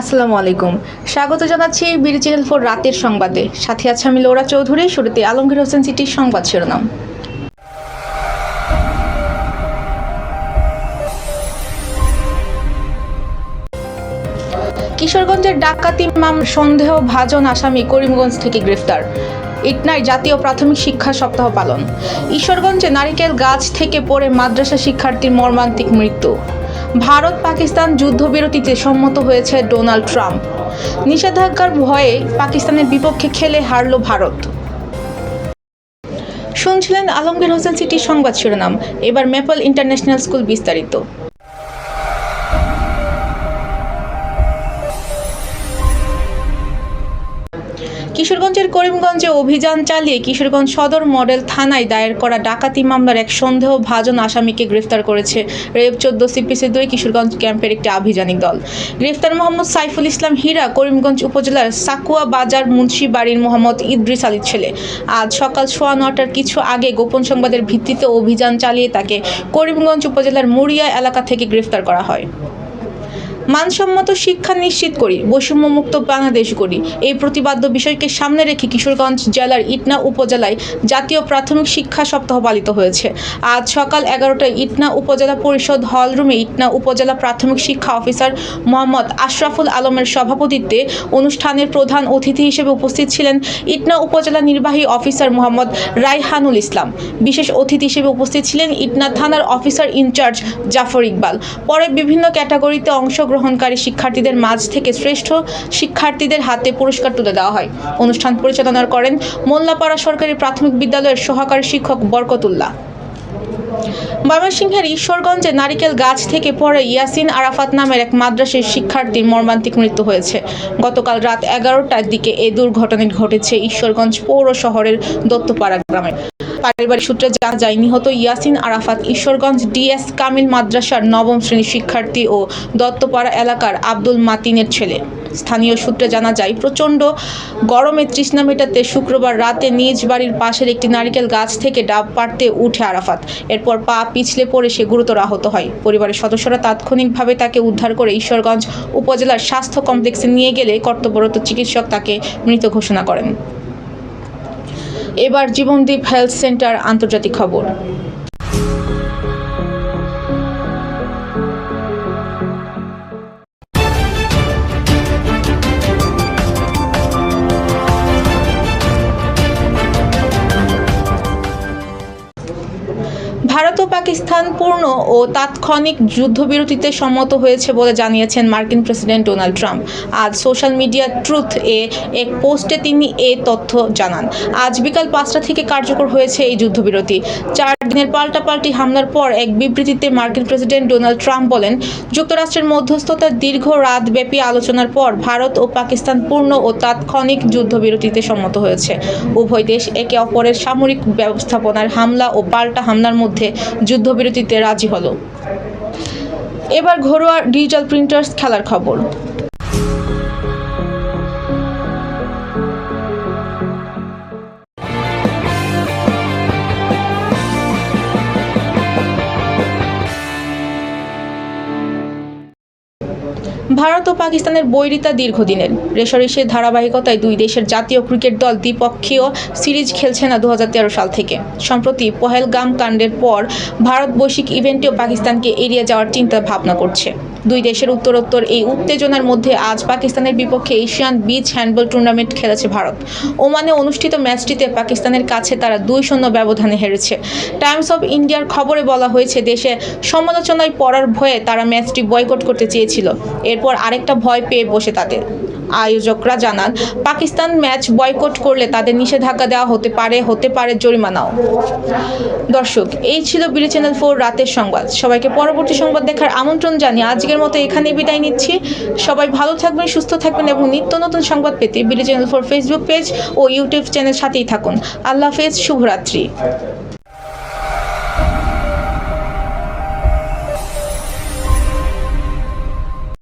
আসসালামু আলাইকুম। স্বাগত জানাচ্ছি বিডি চ্যানেল ফোর রাতের সংবাদে। সাথে আছে আমি লোরা চৌধুরী, শুরুতে আলমগীর হোসেন সিটির সংবাদ শিরোনাম। কিশোরগঞ্জের ডাকাতি মাম সন্দেহ ভাজন আসামি করিমগঞ্জ থেকে গ্রেফতার। ইটনায় জাতীয় প্রাথমিক শিক্ষা সপ্তাহ পালন। ঈশ্বরগঞ্জে নারিকেল গাছ থেকে পড়ে মাদ্রাসা শিক্ষার্থীর মর্মান্তিক মৃত্যু। ভারত পাকিস্তান যুদ্ধবিরতিতে সম্মত হয়েছে ডোনাল্ড ট্রাম্প। নিষেধাজ্ঞার ভয়ে পাকিস্তানের বিপক্ষে খেলে হারল ভারত। শুনছিলেন আলমগীর হোসেন সিটির সংবাদ শিরোনাম। এবার মেপল ইন্টারন্যাশনাল স্কুল বিস্তারিত। কিশোরগঞ্জের করিমগঞ্জে অভিযান চালিয়ে কিশোরগঞ্জ সদর মডেল থানায় দায়ের করা ডাকাতি মামলার এক সন্দেহ ভাজন আসামিকে গ্রেফতার করেছে রেব চোদ্দ সিপিসি দুই কিশোরগঞ্জ ক্যাম্পের একটি আভিযানিক দল। গ্রেফতার মোহাম্মদ সাইফুল ইসলাম হীরা করিমগঞ্জ উপজেলার সাকুয়া বাজার মুন্সি বাড়ির মোহাম্মদ ইদ্রিস আলীর ছেলে। আজ সকাল সোয়া নটার কিছু আগে গোপন সংবাদের ভিত্তিতে অভিযান চালিয়ে তাকে করিমগঞ্জ উপজেলার মুড়িয়া এলাকা থেকে গ্রেফতার করা হয়। মানসম্মত শিক্ষা নিশ্চিত করি, বৈষম্যমুক্ত বাংলাদেশ করি এই প্রতিবাদ্য বিষয়কে সামনে রেখে কিশোরগঞ্জ জেলার ইটনা উপজেলায় জাতীয় প্রাথমিক শিক্ষা সপ্তাহ পালিত হয়েছে। আজ সকাল এগারোটায় ইটনা উপজেলা পরিষদ হল রুমে ইটনা উপজেলা প্রাথমিক শিক্ষা অফিসার মোহাম্মদ আশরাফুল আলমের সভাপতিত্বে অনুষ্ঠানের প্রধান অতিথি হিসেবে উপস্থিত ছিলেন ইটনা উপজেলা নির্বাহী অফিসার মোহাম্মদ রাইহানুল ইসলাম। বিশেষ অতিথি হিসেবে উপস্থিত ছিলেন ইটনা থানার অফিসার ইনচার্জ জাফর ইকবাল। পরে বিভিন্ন ক্যাটাগরিতে অংশগ্রহণকারী শিক্ষার্থীদের মাঝ থেকে শ্রেষ্ঠ শিক্ষার্থীদের হাতে পুরস্কার তুলে দেওয়া হয়। অনুষ্ঠান পরিচালনা করেন মোল্লাপাড়া সরকারি প্রাথমিক বিদ্যালয়ের সহকারী শিক্ষক বরকতুল্লাহ। ময়মনসিংহের ঈশ্বরগঞ্জে নারিকেল গাছ থেকে পড়ে ইয়াসিন আরাফাত নামের এক মাদ্রাসের শিক্ষার্থীর মর্মান্তিক মৃত্যু হয়েছে। গতকাল রাত এগারোটার দিকে এ দুর্ঘটনা ঘটেছে ঈশ্বরগঞ্জ পৌর শহরের দত্তপাড়া গ্রামে। পারিবারিক সূত্রে জানা যায়, নিহত ইয়াসিন আরাফাত ঈশ্বরগঞ্জ ডিএস কামিল মাদ্রাসার নবম শ্রেণির শিক্ষার্থী ও দত্তপাড়া এলাকার আব্দুল মাতিনের ছেলে। স্থানীয় সূত্রে জানা যায়, প্রচণ্ড গরমে তৃষ্ণা মেটাতে শুক্রবার রাতে নিজ বাড়ির পাশের একটি নারকেল গাছ থেকে ডাব পাড়তে উঠে আরাফাত। এরপর পা পিছলে পড়ে সে গুরুতর আহত হয়। পরিবারের সদস্যরা তাৎক্ষণিকভাবে তাকে উদ্ধার করে ঈশ্বরগঞ্জ উপজেলার স্বাস্থ্য কমপ্লেক্সে নিয়ে গেলে কর্তব্যরত চিকিৎসক তাকে মৃত ঘোষণা করেন। এবার জীবনদীপ হেলথ সেন্টার আন্তর্জাতিক খবর। ভারত ও পাকিস্তান পূর্ণ ও তাৎক্ষণিক যুদ্ধবিরতিতে সম্মত হয়েছে বলে জানিয়েছেন মার্কিন প্রেসিডেন্ট ডোনাল্ড ট্রাম্প। আজ সোশ্যাল মিডিয়া ট্রুথ এ এক পোস্টে তিনি এ তথ্য জানান। আজ বিকাল পাঁচটা থেকে কার্যকর হয়েছে এই যুদ্ধবিরতি। চার দিনের পাল্টাপাল্টি হামলার পর এক বিবৃতিতে মার্কিন প্রেসিডেন্ট ডোনাল্ড ট্রাম্প বলেন, যুক্তরাষ্ট্রের মধ্যস্থতার দীর্ঘ রাতব্যাপী আলোচনার পর ভারত ও পাকিস্তান পূর্ণ ও তাৎক্ষণিক যুদ্ধবিরতিতে সম্মত হয়েছে। উভয় দেশ একে অপরের সামরিক ব্যবস্থাপনার হামলা ও পাল্টা হামলার মধ্যে যুদ্ধবিরতিতে রাজি হলো। এবার ঘরোয়া ডিজিটাল প্রিন্টার্স খেলার খবর। ভারত ও পাকিস্তানের বৈরিতা দীর্ঘদিনের। রেশারেশির ধারাবাহিকতায় দুই দেশের জাতীয় ক্রিকেট দল দ্বিপক্ষীয় সিরিজ খেলছে না দু হাজার তেরো সাল থেকে। সম্প্রতি পহেলগাম কাণ্ডের পর ভারত বৈশ্বিক ইভেন্টেও পাকিস্তানকে এড়িয়ে যাওয়ার চিন্তা ভাবনা করছে। দুই দেশের উত্তরোত্তর এই উত্তেজনার মধ্যে আজ পাকিস্তানের বিপক্ষে এশিয়ান বিচ হ্যান্ডবল টুর্নামেন্ট খেলেছে ভারত। ওমানে অনুষ্ঠিত ম্যাচটিতে পাকিস্তানের কাছে তারা দুই শূন্য ব্যবধানে হেরেছে। টাইমস অব ইন্ডিয়ার খবরে বলা হয়েছে, দেশে সমালোচনায় পড়ার ভয়ে তারা ম্যাচটি বয়কট করতে চেয়েছিল। এরপর আরেকটা ভয় পেয়ে বসে তাদের। আয়োজকরা জানান, পাকিস্তান ম্যাচ বয়কট করলে তাদের নিষেধাজ্ঞা দেওয়া হতে পারে হতে পারে জরিমানাও। দর্শক, এই ছিল বিডি চ্যানেল ফোর রাতের সংবাদ। সবাইকে পরবর্তী সংবাদ দেখার আমন্ত্রণ জানিয়ে আজকের মতো এখানে বিদায় নিচ্ছি। সবাই ভালো থাকবেন, সুস্থ থাকবেন এবং নিত্য নতুন সংবাদ পেতে BD channel four Facebook page ও ইউটিউব চ্যানেল সাথেই থাকুন। আল্লাহ হাফেজ, শুভরাত্রি।